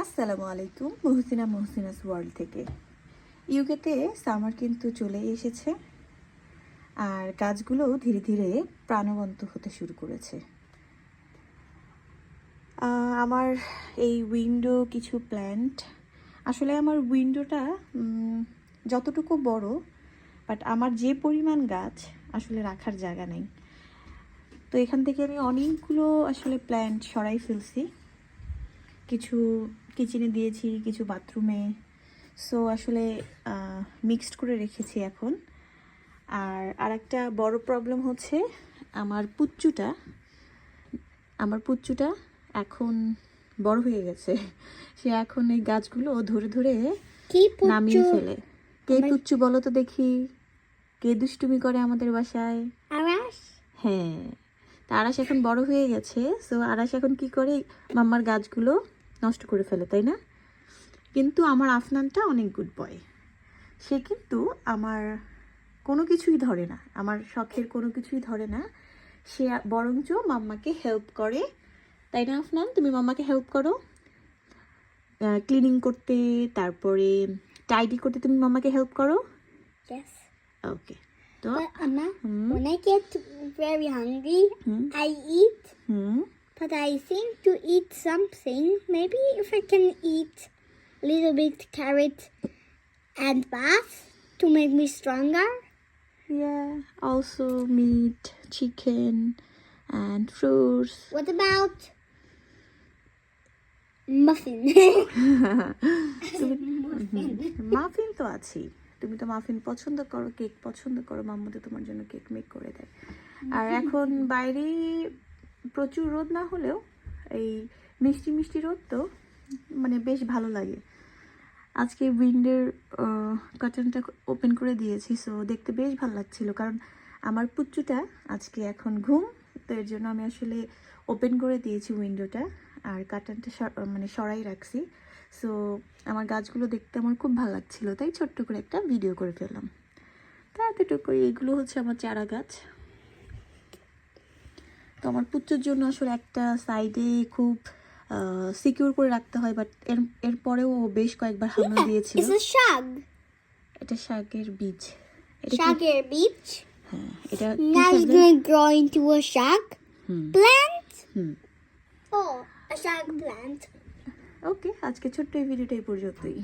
আসসালামু আলাইকুম, মহসিনা মহসিনাস ওয়ার্ল্ড থেকে। ইউকেতে সামার কিন্তু চলে এসেছে আর গাছগুলো ধীরে ধীরে প্রাণবন্ত হতে শুরু করেছে। আমার এই উইন্ডো কিছু প্ল্যান্ট, আসলে আমার উইন্ডোটা যতটুকু বড়, বাট আমার যে পরিমাণ গাছ, আসলে রাখার জায়গা নেই। তো এখান থেকে আমি অনেকগুলো আসলে প্ল্যান্ট সরাই ফেলছি। কিছু কিচেনে দিয়েছি কিছু বাথরুমে সো আসলে মিক্সড করে রেখেছি এখন। আর আরেকটা বড় প্রবলেম হচ্ছে আমার পুচ্চুটা আমার পুচ্চুটা এখন বড় হয়ে গেছে। সে এখন এই গাছগুলো ধরে ধরে নামিয়ে ফেলে। কে পুচ্চু বলো তো দেখি? কে দুষ্টুমি করে আমাদের বাসায়? আরাস হ্যাঁ তা আরাস এখন বড় হয়ে গেছে। সো আরাস এখন কি করে মাম্মার গাছগুলো নষ্ট করে ফেলে তাই না? কিন্তু আমার আফনানটা অনেক গুড বয় সে কিন্তু আমার কোনো কিছুই ধরে না আমার শখের কোনো কিছুই ধরে না। সে বরঞ্চ মাম্মাকে হেল্প করে। তাই না আফনান? তুমি মাম্মাকে হেল্প করো। ক্লিনিং করতে তারপরে টাইডি করতে তুমি মাম্মাকে হেল্প করো? ওকে তো Anna hmm. when I get very hungry hmm. I eat hmm. but I think to eat something maybe if I can eat a little bit carrot and bath to make me stronger Yeah, also meat, chicken, and fruits. what about muffin muffin তো আছেই তুমি তো muffin পছন্দ করো cake পছন্দ করো মাম্মু তো তোমার জন্য কেক মেক করে দেয় আর এখন বাইরে প্রচুর রোদ না হলেও এই মিষ্টি মিষ্টি রোদ তো মানে বেশ ভালো লাগে। আজকে উইন্ডের কার্টনটা ওপেন করে দিয়েছি, সো দেখতে বেশ ভালো লাগছিল। কারণ আমার পুচ্চুটা আজকে এখন ঘুম, তো এর জন্য আমি আসলে ওপেন করে দিয়েছি উইন্ডোটা আর কার্টনটা মানে সরাই রাখছি। সো আমার গাছগুলো দেখতে আমার খুব ভালো লাগছিল, তাই ছোট্ট করে একটা ভিডিও করে ফেললাম। তা এতটুকুই, এগুলো হচ্ছে আমার চারা গাছ। তো আমার পুত্রের জন্য আসলে একটা সাইডে খুব সিকিউর করে রাখতে হয় বাট এর এরপরেও ও বেশ কয়েকবার হামলা দিয়েছিল। shag. এটা শাকের বীজ। কি- shagger হ্যাঁ এটা now it's শাকের? gonna grow into a shag? Hmm. Plant? Hmm. Oh a shag plant. ওকে আজকে ছোট্ট এই ভিডিওটা এই পর্যন্তই।